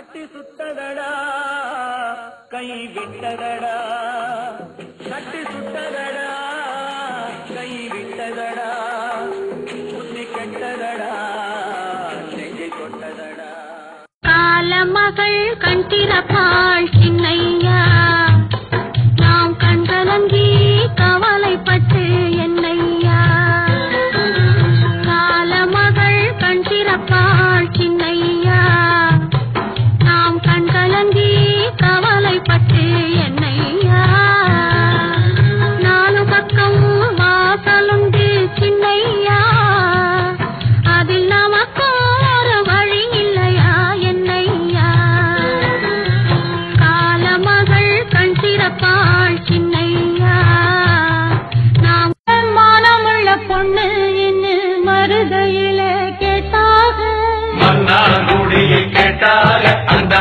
கட்டி சுட்டதடா கை விட்டதடா. கட்டி சுட்டதடா கை விட்டதடா. புத்தி கெட்டதடா நெஞ்சை கொட்டதடா. காலமகள் கண்டிரப்பாள் மருதையில கேட்டாக. மன்னாங்குடியில் கேட்டாக அந்த